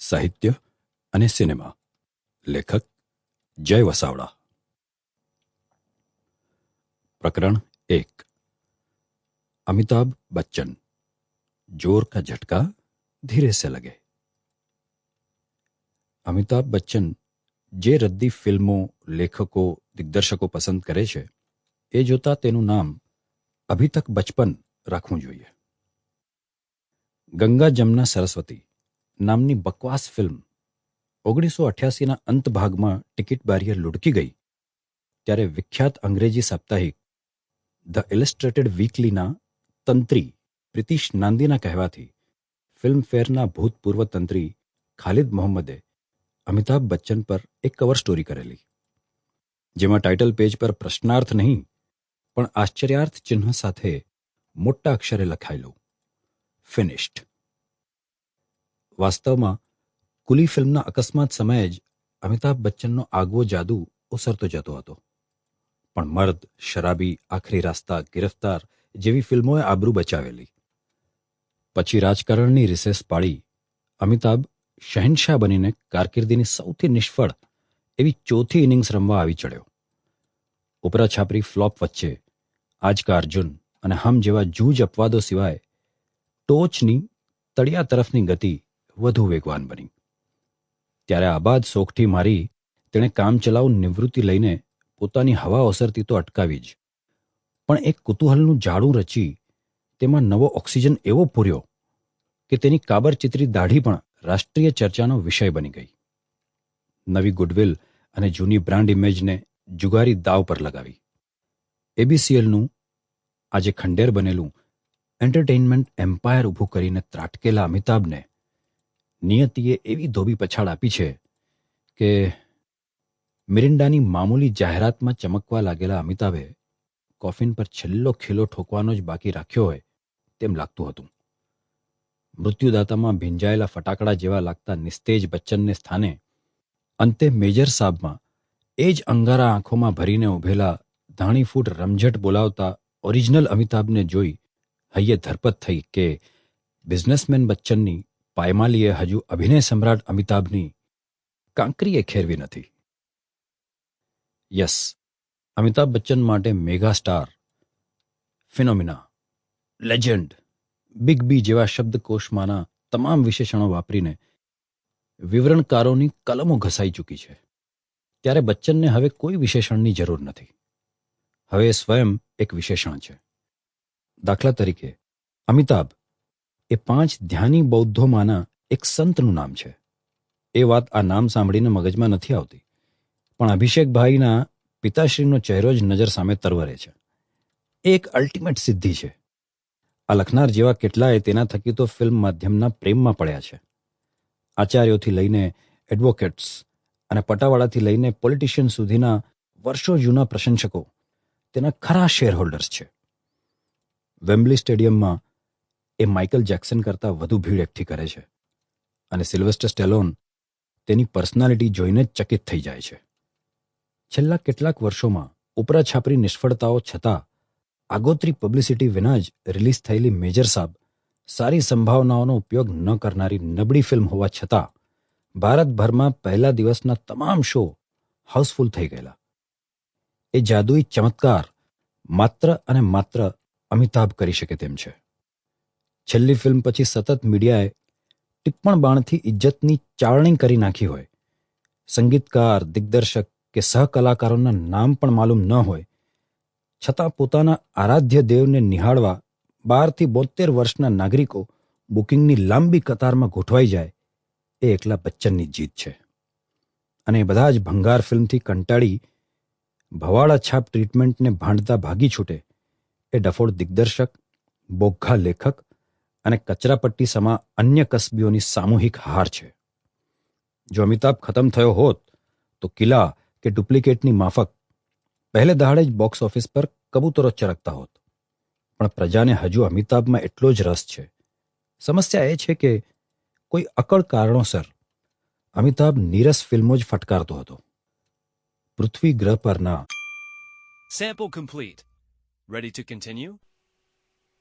સાહિત્ય અને સિનેમા લેખક જય વસાવડા પ્રકરણ એક अमिताभ बच्चन जोर का झटका धीरे से लगे અમિતાભ બચ્ચન જે રદ્દી ફિલ્મો લેખકો દિગ્દર્શકો પસંદ કરે છે એ જોતા તેનું નામ અભી તક બચપન રાખવું જોઈએ ગંગા જમના સરસ્વતી નામની બકવાસ ફિલ્મ ઓગણીસો અઠ્યાસીના અંત ભાગમાં ટિકિટ બારીએ લુડકી ગઈ, ત્યારે વિખ્યાત અંગ્રેજી સાપ્તાહિક ધ ઇલસ્ટ્રેટેડ વીકલીના તંત્રી પ્રિતિશ નાંદીના કહેવાથી ફિલ્મફેરના ભૂતપૂર્વ તંત્રી ખાલિદ મોહમ્મદે અમિતાભ બચ્ચન પર એક કવર સ્ટોરી કરેલી, જેમાં ટાઇટલ પેજ પર પ્રશ્નાર્થ નહીં, પણ આશ્ચર્યાર્થ ચિહ્ન સાથે મોટા અક્ષરે લખાયેલું, ફિનિશ્ડ. વાસ્તવમાં કુલી ફિલ્મના અકસ્માત સમયે જ અમિતાભ બચ્ચનનો આગવો જાદુ ઓસરતો જતો હતો. પણ મર્દ, શરાબી, આખરી રાસ્તા, ગિરફ્તાર જેવી ફિલ્મોએ આબરૂ બચાવેલી. પછી રાજકારણની રિસેસ પાડી અમિતાભ શહેનશાહ બનીને કારકિર્દીની સૌથી નિષ્ફળ એવી ચોથી ઇનિંગ્સ રમવા આવી ચડ્યો. ઉપરા છાપરી ફ્લોપ વચ્ચે આજકા અર્જુન અને હમ જેવા જૂજ અપવાદો સિવાય ટોચની તળિયા તરફની ગતિ વધુ વેગવાન બની. ત્યારે આબાદ શોખથી મારી તેણે કામચલાઉ નિવૃત્તિ લઈને પોતાની હવા ઓસરતી તો અટકાવી જ. પણ એક કુતૂહલનું જાડું રચી તેમાં નવો ઓક્સિજન એવો પૂર્યો કે તેની કાબરચિત્રી દાઢી પણ રાષ્ટ્રીય ચર્ચાનો વિષય બની ગઈ. નવી ગુડવિલ અને જૂની બ્રાન્ડ ઇમેજને જુગારી દાવ પર લગાવી. એબીસીએલનું આજે ખંડેર બનેલું એન્ટરટેઇનમેન્ટ એમ્પાયર ઊભું કરીને ત્રાટકેલા અમિતાભને નિયતિએ એવી ધોબી પછાડ આપી છે કે મિરિન્ડાની મામૂલી જાહેરાતમાં ચમકવા લાગેલા અમિતાભે કોફિન પર છેલ્લો ખીલો ઠોકવાનો જ બાકી રાખ્યો હોય તેમ લાગતું હતું. મૃત્યુદાતામાં ભીંજાયેલા ફટાકડા જેવા લાગતા નિસ્તેજ બચ્ચનને સ્થાને અંતે મેજર સાબમાં એ જ અંગારા આંખોમાં ભરીને ઉભેલા ધાણીફૂટ રમઝટ બોલાવતા ઓરિજિનલ અમિતાભને જોઈ હૈયે ધરપત થઈ કે બિઝનેસમેન બચ્ચનની પાયમાલીએ હજુ અભિનય સમ્રાટ અમિતાભની કાંકરીએ ખેરવી નથી. યસ, અમિતાભ બચ્ચન માટે mega star phenomena, legend, big B જેવા શબ્દકોશમાંના તમામ વિશેષણો વાપરીને વિવરણકારોની કલમો ઘસાઈ ચૂકી છે. ત્યારે બચ્ચનને હવે કોઈ વિશેષણની જરૂર નથી. હવે સ્વયં એક વિશેષણ છે. દાખલા તરીકે, અમિતાભ એ પાંચ ધ્યાની બૌદ્ધોમાંના એક સંતનું નામ છે. એ વાત આ નામ સાંભળીને મગજમાં નથી આવતી. પણ અભિષેકભાઈના પિતાશ્રીનો ચહેરો જ નજર સામે તરવરે છે. એ એક અલ્ટિમેટ સિદ્ધિ છે. આ લખનાર જેવા કેટલાય તેના થકી તો ફિલ્મ માધ્યમના પ્રેમમાં પડ્યા છે. આચાર્યોથી લઈને એડવોકેટ્સ અને પટાવાળાથી લઈને પોલિટિશિયન સુધીના વર્ષો જૂના પ્રશંસકો તેના ખરા શેર હોલ્ડર્સ છે. વેમ્બલી સ્ટેડિયમમાં એ માઇકલ જેક્સન કરતાં વધુ ભીડ એકઠી કરે છે. અને સિલ્વેસ્ટર સ્ટેલોન તેની પર્સનાલિટી જોઈને જ ચકિત થઈ જાય છે. છેલ્લા કેટલાક વર્ષોમાં ઉપરા છાપરી નિષ્ફળતાઓ છતાં આગોતરી પબ્લિસિટી વિના જ રિલીઝ થયેલી મેજર સાબ સારી સંભાવનાઓનો ઉપયોગ ન કરનારી નબળી ફિલ્મ હોવા છતાં ભારતભરમાં પહેલા દિવસના તમામ શો હાઉસફુલ થઈ ગયેલા. એ જાદુઈ ચમત્કાર માત્ર અને માત્ર અમિતાભ કરી શકે તેમ છે. છેલ્લી ફિલ્મ પછી સતત મીડિયાએ ટિપ્પણ બાણથી ઇજ્જતની ચાળણી કરી નાખી હોય. સંગીતકાર, દિગ્દર્શક કે સહકલાકારોના નામ પણ માલુમ ન હોય. છતાં પોતાના આરાધ્ય દેવને નિહાળવા બારથી બોતેર વર્ષના નાગરિકો બુકિંગની લાંબી કતારમાં ગોઠવાઈ જાય એ એકલા બચ્ચનની જીત છે. અને બધા જ ભંગાર ફિલ્મથી કંટાળી ભવાળા છાપ ટ્રીટમેન્ટને ભાંડતા ભાગી છૂટે એ ડફોડ દિગ્દર્શક બોઘા લેખક અને કચરાપટ્ટી સમા અન્ય કસબીઓની સામૂહિક હાર છે. જો અમિતાભ ખતમ થયો હોત, તો કિલ્લા કે ડુપ્લિકેટની માફક પહેલે દહાડે જ બોક્સ ઓફિસ પર કબૂતરો ચરકતા હોત. પણ પ્રજાને હજુ અમિતાભમાં એટલો જ રસ છે. સમસ્યા એ છે કે કોઈ અકળ કારણોસર અમિતાભ નીરસ ફિલ્મો જ ફટકારતો હતો. પૃથ્વી ગ્રહ પરના sample complete ready to continue?